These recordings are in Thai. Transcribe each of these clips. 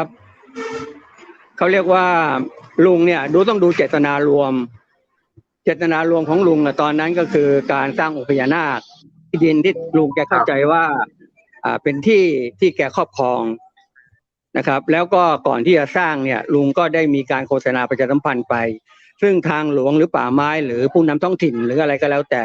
ครับเขาเรียกว่าลุงเนี่ย ดูต้องดูเจตนารวม เจตนารวมของลุงอะตอนนั้นก็คือการสร้างองค์พญานาคที่ดินที่ลุงแกเข้าใจว่า อ่าเป็นที่ที่แกครอบครองนะครับ แล้วก็ก่อนที่จะสร้างเนี่ย ลุงก็ได้มีการโฆษณาประชาสัมพันธ์ไป ซึ่งทางหลวงหรือป่าไม้หรือผู้นำท้องถิ่นหรืออะไรก็แล้วแต่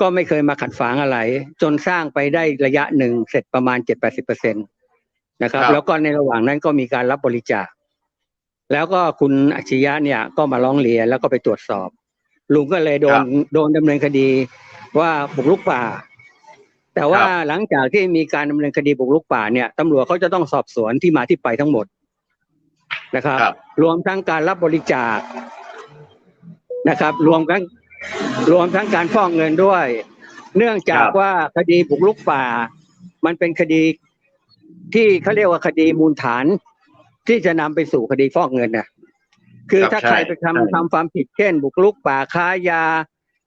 ก็ไม่เคยมาขัดฝางอะไร จนสร้างไปได้ระยะหนึ่งเสร็จประมาณเจ็ดแปดสิบเปอร์เซ็นต์ นะครับครับ แล้วก็ในระหว่างนั้นก็มีการรับบริจาค แล้วก็คุณอัจฉริยะเนี่ยก็มาร้องเรียนแล้วก็ไปตรวจสอบ ลุงก็เลยโดนโดนดำเนินคดีว่าบุกรุกป่า แต่ว่าหลังจากที่มีการดำเนินคดีบุกรุกป่าเนี่ยตำรวจเขาจะต้องสอบสวนที่มาที่ไปทั้งหมดนะครับครับรวมทั้งการรับบริจาคนะครับ รวมทั้งรวมทั้งการฟอกเงินด้วย เนื่องจากครับว่าคดีบุกรุกป่า มันเป็นคดี ที่เขาเรียกว่าคดีมูลฐาน ที่จะนำไปสู่คดีฟอกเงินนะคือครับถ้าใช่ใครไปใช่ทำทำความผิดเช่น บุกรุกป่าค้ายา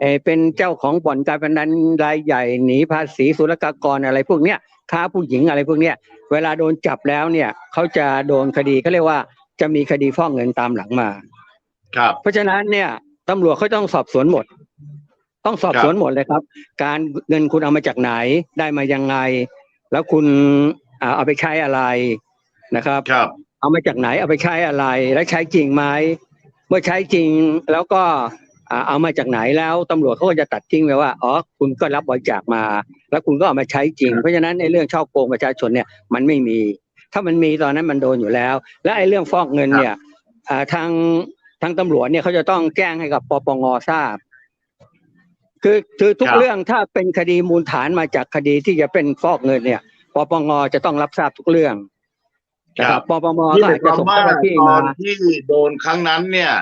เออเป็นเจ้าของบ่อนการพนันรายใหญ่หนีภาษีศุลกากรอะไรพวกเนี้ยค้าผู้หญิงอะไรพวกเนี้ยเวลาโดนจับแล้วเนี่ยเขาจะโดนคดีเขาเรียกว่าจะมีคดีฟอกเงินตามหลังมา ครับ เพราะฉะนั้นเนี่ยตำรวจเขาต้องสอบสวนหมด ต้องสอบสวนหมดเลยครับ การเงินคุณเอามาจากไหนได้มายังไง แล้วคุณอ่า เอาไปใช้อะไรนะครับครับ เอามาจากไหนเอาไปใช้อะไร แล้วใช้จริงไหมเมื่อใช้จริงแล้วก็อ่าเอามาจากไหนแล้วตำรวจเขาก็จะตัดทิ้งไปว่าอ๋อคุณก็รับบริจาคมา แล้วคุณก็เอามาใช้จริง เพราะฉะนั้นในเรื่องช่อโกงประชาชนเนี่ยมันไม่มี ถ้ามันมีตอนนั้นมันโดนอยู่แล้ว และไอ้เรื่องฟอกเงินเนี่ยอ่าทางทางตำรวจเนี่ยเขาจะต้องแจ้งให้กับปปงทราบ คือคือทุกครับเรื่องถ้าเป็นคดีมูลฐานมาจากคดีที่จะเป็นฟอกเงินเนี่ย ปปงจะต้องรับทราบทุกเรื่องนะครับปปงนี่ก็หมาอายจคจะวามส่งว่าเจ้าหน้าที่ตอมานที่โดนครั้งนั้นเนี่ย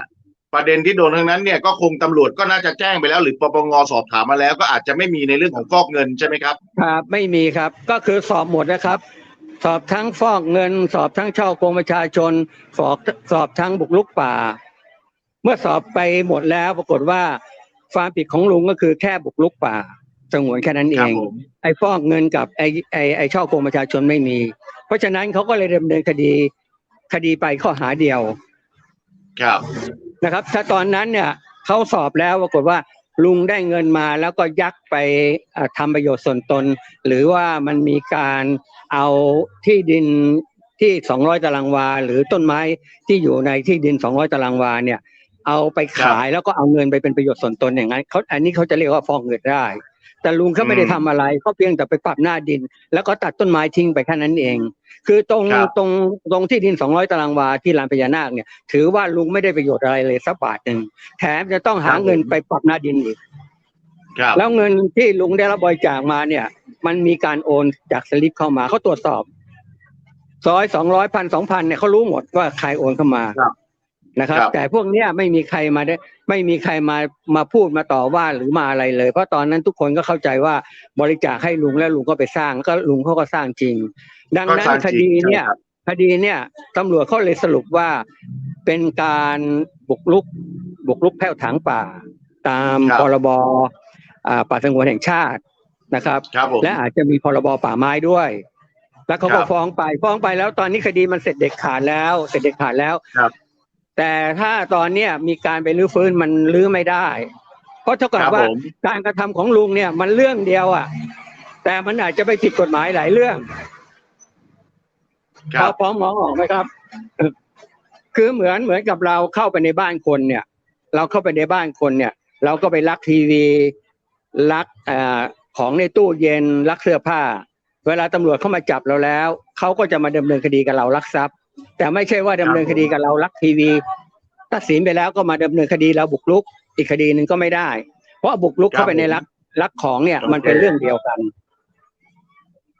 ประเด็นที่โดนครั้งนั้นเนี่ยก็คงตำรวจก็น่าจะแจ้งไปแล้ว หรือปปงสอบถามมาแล้ว ก็อาจจะไม่มีในเรื่องของฟอกเงินใช่ไหมครับครับไม่มีครับก็คือสอบหมดนะครับ สอบทั้งฟอกเงิน สอบทั้งช่อโกงประชาชน สอบสอบทั้งบุกรุกป่า เมื่อสอบไปหมดแล้วปรากฏว่าความผิดของลุงก็คือแค่บุกรุกป่า สงวนแค่นั้นเอครับง ผม ไอ้ฟอกเงินกับไอ้ไอ้ไอ้ช่อโกงประชาชนไม่มี เพราะฉะนั้นเขาก็เลยดำเนินคดีคดีไปข้อหาเดียวครับ นะครับ ถ้าตอนนั้นเนี่ยเขาสอบแล้วปรากฏว่าลุงได้เงินมาแล้วก็ยักไปอ่าทำประโยชน์ส่วนตน หรือว่ามันมีการเอาที่ดินที่ 200 ตารางวา หรือต้นไม้ที่อยู่ในที่ดิน 200 ตารางวาเนี่ย เอาไปขายแล้วก็เอาเงินไปเป็นประโยชน์ส่วนตนอย่างนั้นเขาอันนี้เขาจะเรียกว่าฟอกเงินได้ แต่ลุงเขาไม่ได้ทำอะไรเขาเพียงแต่ไปปรับหน้าดิน แล้วก็ตัดต้นไม้ทิ้งไปแค่นั้นเอง คือตรงครับตรงตรงที่ดิน200ตารางวาที่ลานพญานาคเนี่ย ถือว่าลุงไม่ได้ประโยชน์อะไรเลยสักบาทหนึ่งแถมจะต้องหาเงินไปปรับหน้าดินอีกครับแล้วเงินที่ลุงได้รับบริจาคมาเนี่ย มันมีการโอนจากสลิปเข้ามาเขาตรวจสอบซอยสองร้อยพันสองพันเนี่ยเขารู้หมดว่าใครโอนเข้ามาครับ นะครับครับ แต่พวกเนี้ยไม่มีใครมาได้ ไม่มีใครมามาพูดมาต่อว่าหรือมาอะไรเลย เพราะตอนนั้นทุกคนก็เข้าใจว่าบริจาคให้ลุงแล้วลุงก็ไปสร้างก็ลุงเขาก็สร้างจริง ดังก็นั้นสร้างคจริงดีเนี่ยใช่ครับคดีเนี่ยตำรวจเขาเลยสรุปว่าเป็นการบุกรุกบุกรุกแพ่วถางป่า ตามครับพรบอ่าป่าสงวนแห่งชาตินะครับครับผมและอาจจะมีพรบป่าไม้ด้วย แล้วเขาก็ครับฟ้องไปฟ้องไปแล้วตอนนี้คดีมันเสร็จเด็ดขาดแล้ว เสร็จเด็ดขาดแล้วครับ แต่ถ้าตอนเนี้ยมีการไปรื้อฟื้นมันรื้อไม่ได้เพราะเท่าคกับรับว่าผมการกระทำของลุงเนี่ยมันเรื่องเดียวอะ แต่มันอาจจะไปผิดกฎหมายหลายเรื่องคพรัอบพร้อมมองออกไหมครับ คือเหมือนเหมือนกับเราเข้าไปในบ้านคนเนี่ย เราเข้าไปในบ้านคนเนี่ย เราก็ไปลักทีวีลักเอ่อของในตู้เย็นลักเสื้อผ้า เวลาตำรวจเข้ามาจับเราแล้วเขาก็จะมาดำเนินคดีกับเราลักทรัพย์ แต่ไม่ใช่ว่าดำเนินคดีกับเราลักทีวีตัดสินไปแล้วก็มาดำเนินคดีเราบุกรุก อีกคดีหนึ่งก็ไม่ได้ เพราะบุกรุกเข้าไปในลักลักของเนี่ย มันเป็นเรื่องเดียวกัน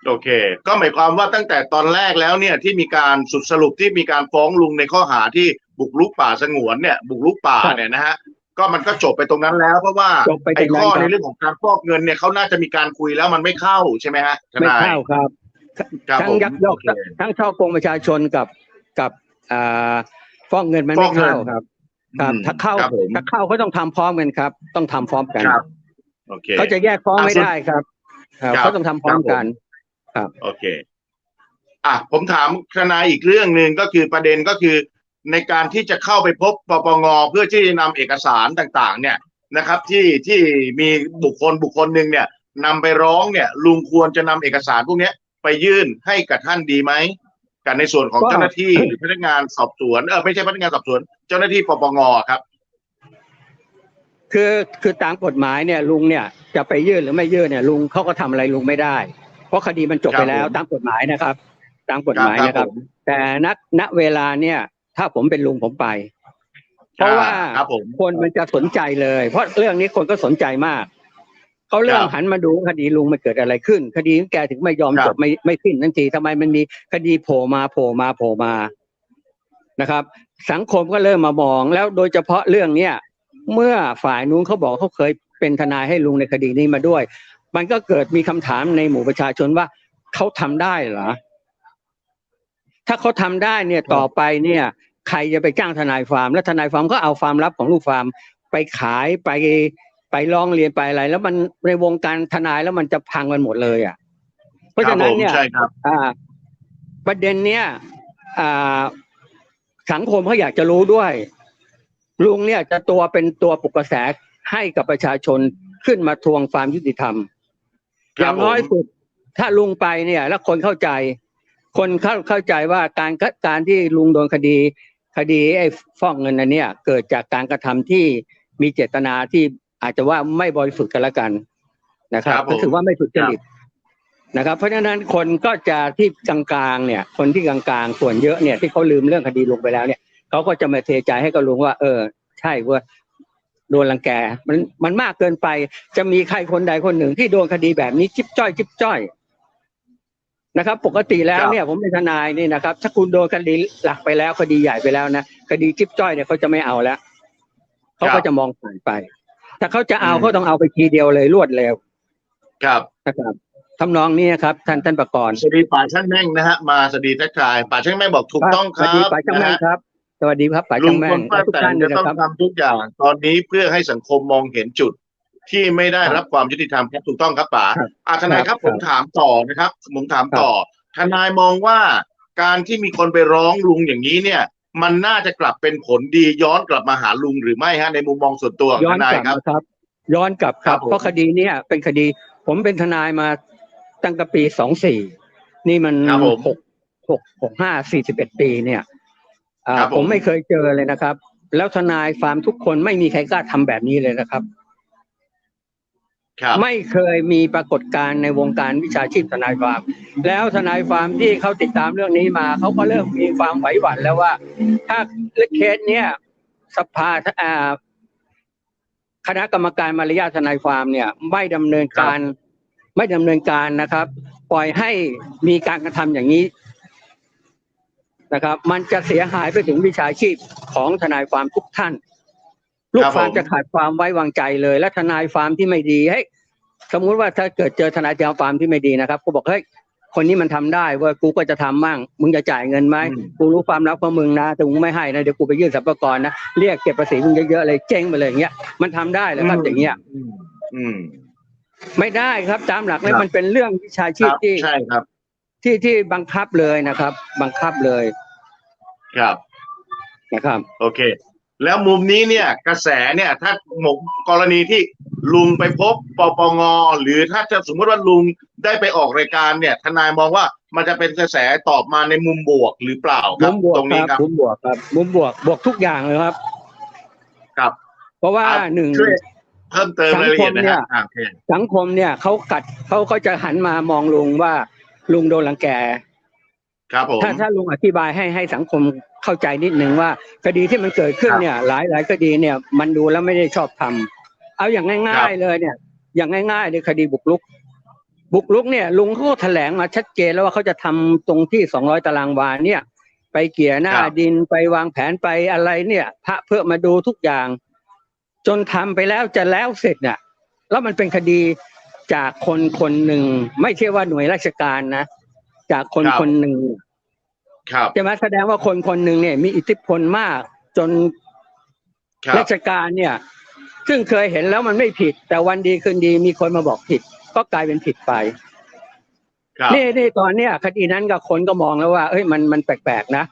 โอเค ก็หมายความว่าตั้งแต่ตอนแรกแล้วเนี่ยที่มีการสุดสรุปที่มีการฟ้องลุงในข้อหาที่บุกรุกป่าสงวนเนี่ย บุกรุกป่าครับเนี่ยนะฮะก็มันก็จบไปตรงนั้นแล้ว เพราะว่าจบไปตรไอ้งนั้นข้อครับในเรื่องของการฟอกเงินเนี่ยเขาน่าจะมีการคุยแล้วมันไม่เข้าใช่ไหมฮะทไม่นายเข้าครับครับทั้งผมยักยอกโอเคทั้งช่อโกงประชาชนกับ กับอ่าฟ้องเงินมันฟ้ไม่องเงินเข้าครับ ครับอืมถ้าเข้าครับผมถ้าเข้าเขาต้องทำพร้อมกันครับ ต้องทำพร้อมกัน ครับโอเคเขาจะแยกฟ้องอะไม่ส่วนได้ครับครับครับเขาต้องทำพร้อมครับผมกันโอเค อะผมถามทนายอีกเรื่องหนึ่งก็คือประเด็นก็คือ ในการที่จะเข้าไปพบปปงเพื่อที่จะนำเอกสารต่าง ๆ เนี่ยนะครับ ที่ที่มีบุคคลบุคคลหนึ่งเนี่ยนำไปร้องเนี่ย ลุงควรจะนำเอกสารพวกเนี้ยไปยื่นให้กับท่านดีไหม กับในส่วนของก็เจ้าหน้าที่หรือพนักงานสอบสวนเออไม่ใช่พนักงานสอบสวน เจ้าหน้าที่ปปงครับ คือคือตามกฎหมายเนี่ยลุงเนี่ยจะไปยื่นหรือไม่ยื่นเนี่ยลุงเขาก็ทำอะไรลุงไม่ได้ เพราะคดีมันจบครับไปแล้วผมตามกฎหมายนะครับ ตามกฎหมายนะครับผมแต่ณณเวลาเนี่ย ถ้าผมเป็นลุงผมไป เพราะว่าครับผมคนมันจะสนใจเลย เพราะเรื่องนี้คนก็สนใจมาก เขาเริ่มครับหันมาดูคดีลุงมันเกิดอะไรขึ้น คดีของแกถึงไม่ยอมครับจบไม่ไม่สิ้นทันทีทำไมมันมีคดีโผล่มาโผล่มาโผล่มานะครับ สังคมก็เริ่มมามองแล้วโดยเฉพาะเรื่องเนี้ยเมื่อฝ่ายนู้นเขาบอกเขาเคยเป็นทนายให้ลุงในคดีนี้มาด้วย มันก็เกิดมีคำถามในหมู่ประชาชนว่าเขาทำได้เหรอถ้าเขาทำได้เนี่ยต่อไปเนี่ย ใครจะไปจ้างทนายฟาร์ม แล้วทนายฟาร์มก็เอาฟาร์มลับของลูกฟาร์มไปขายไป ไปร้องเรียนไปอะไร แล้วมันในวงการทนายแล้วมันจะพังกันหมดเลยอะ เพราะฉะนั้นเนี่ยคบผมใช่ครับอ่า ประเด็นเนี้ยอ่าสังคมเขาอยากจะรู้ด้วย ลุงเนี่ยจะตัวเป็นตัวปลุกกระแสให้กับประชาชนขึ้นมาทวงความยุติธรรมคอรับย่างน้อยผมสุด ถ้าลุงไปเนี่ย แล้วคนเข้าใจ คนเข้าเข้าใจว่าการกการที่ลุงโดนคดี คดีไอ้ฟ้องเงินอันเนี้ยเกิดจากการกระทำที่มีเจตนาที่ อาจจะว่าไม่บริสุทธิ์กันละกันนะครับครับผมก็ถือว่าไม่สุจริตนะครับ เพราะฉะนั้นคนก็จะที่กลางๆเนี่ย คนที่กลางๆส่วนเยอะเนี่ย ที่เขาลืมเรื่องคดีลุงไปแล้วเนี่ยเขาก็จะมาเทใจให้กับลุงว่า เออ ใช่ว่าโดนรังแกมันมันมากเกินไป จะมีใครคนใดคนหนึ่งที่โดนคดีแบบนี้จิ๊บจ้อยจิ๊บจ้อยนะครับ ปกติแล้วเนี่ย ผมเป็นทนายนี่นะครับ ถ้าคุณโดนคดีหลักไปแล้วคดีใหญ่ไปแล้วนะคดีจิ๊บจ้อยเนี่ยเขาจะไม่เอาแล้วเขาก็จะมองผ่านไป ถ้าเขาจะเอาเขาต้องเอาไปทีเดียวเลยรวดเร็ว ครับนะครับทำนองนี้นะครับ ท่านท่านประกรณ์สวัสดีป่าช่างแม่งนะฮะมาสวัสดีทักทายป่าช่างแม่งบอกถูกต้องคสวัรัสดีบป๋าจังแม่งนะฮะครับสวัสดีครับป๋าลุจังงแม่พงลป้าทุกแตท่านนเลจะยต้องนะครับทำทุกอย่าง ตอนนี้เพื่อให้สังคมมองเห็นจุดที่ไม่ได้ครับรับความยุติธรรมครับถูกต้องครับป๋าครับอาทนายครับครับผมถามต่อนะครับผมถามต่อ ทนายมองว่าการที่มีคนไปร้องลุงอย่างนี้เนี่ย มันน่าจะกลับเป็นผลดีย้อนกลับมาหาลุงหรือไม่ฮะในมุมมองส่วนตัวของย้อทนนายกลับครับนะครับ ย้อนกลับคครัรับบผมเพราะคดีเนี้ยเป็นคดี ผมเป็นทนายมาตั้งแต่ปีสองสี่นี่มันครับผมหกหกหกห้าสี่สิบเอ็ดปีเนี่ยอ่าครับผมผมไม่เคยเจอเลยนะครับ แล้วทนายฟาร์มทุกคนไม่มีใครกล้าทำแบบนี้เลยนะครับครับไม่เคยมีปรากฏการณ์ในวงการวิชาชีพทนายฟาร์มแล้วทนายฟาร์มที่เขาติดตามเรื่องนี้มาเขาก็เริ่มมีความไหวหวั่นแล้วว่า ถ้าเคสเนี้ยสภาอ่าคณะกรรมการมารยาททนายฟาร์มเนี่ย ไม่ดำเนินการไม่ดำเนินการนะครับ ปล่อยให้มีการกระทำอย่างนี้นะครับ มันจะเสียหายไปถึงวิชาชีพของทนายฟาร์มทุกท่าน ลูกฟาร์มจะขาดความไว้วางใจเลย และทนายฟาร์มที่ไม่ดีเฮ้ยสมมุติว่าถ้าเกิดเจอทนายฟาร์มที่ไม่ดีนะครับ ก็บอกเฮ้ย คนนี้มันทำได้เว่ากูก็จะทำมั่งมึงจะจ่ายเงินไหมอืมกูรู้ความลับของมึงนะแต่มึงไม่ให้นะเดี๋ยวกูไปยื่นสรรพากรนะเรียกเก็บภาษีมึงเยอะๆเลยเจ๊งไปเลยอย่างเงี้ยมันทำได้เหรอครับอย่างเงี้ยอืมอืมไม่ได้ครับตามหลักแล้วครับมันเป็นเรื่องวิชาคชีพรับที่ใช่ครับ ที่ที่บังคับเลยนะครับ บังคับเลย ครับนะครับ โอเค แล้วมุมนี้เนี่ย กระแสเนี่ย ถ้าหมกกรณีที่ ลุงไปพบปปงหรือถ้าจะสมมติว่าลุงได้ไปออกรายการเนี่ย ทนายมองว่ามันจะเป็นกระแสตอบมาในมุมบวกหรือเปล่าคมุรับมบวกตรงคนี้รับครับมุมบวกครับ มุมบวกบวกทุกอย่างเลยครับ ครับ เพราะว่าอะหนึ่งช่วยเพิ่มเติมรายละเอียดนะสังคมเนี่ฮะยอ่าโอเคสังคมเนี่ยเขากัดเขาก็จะหันมามองลุงว่าลุงโดนรังแกครับผมถ้าถ้าลุงอธิบายให้ให้สังคมเข้าใจนิดนึงว่า คดีที่มันเกิดขึ้นครับเนี่ย หลายหลายคดีเนี่ย มันดูแล้วไม่ได้ชอบทำ เอาอย่างครัง่ายบๆเลยเนี่ย อย่างง่ายๆในคดีบุกรุก บุกรุกเนี่ย ลุงเขาก็แถลงมาชัดเจนแล้วว่าเขาจะทำตรงที่สองร้อยตารางวาเนี่ย ไปเกี่ยหน้าครับดินไปวางแผนไปอะไรเนี่ย พระเพื่อมาดูทุกอย่าง จนทำไปแล้วจะแล้วเสร็จเนี่ยแล้วมันเป็นคดีจากคนคนหนึ่ง ไม่ใช่ว่าหน่วยราชการนะ จากคนครับคนหนึ่งครับใช่ไหมแสดงว่าคนคนหนึ่งเนี่ย มีอิทธิพลมากจนครับราชการเนี่ย ซึ่งเคยเห็นแล้วมันไม่ผิด แต่วันดีคืนดีมีคนมาบอกผิด ก็กลายเป็นผิดไปครับนี่นี่ตอนเนี้ยคดีนั้นก็คนก็มองแล้วว่าเอ้ยมันมันแปลกๆนะ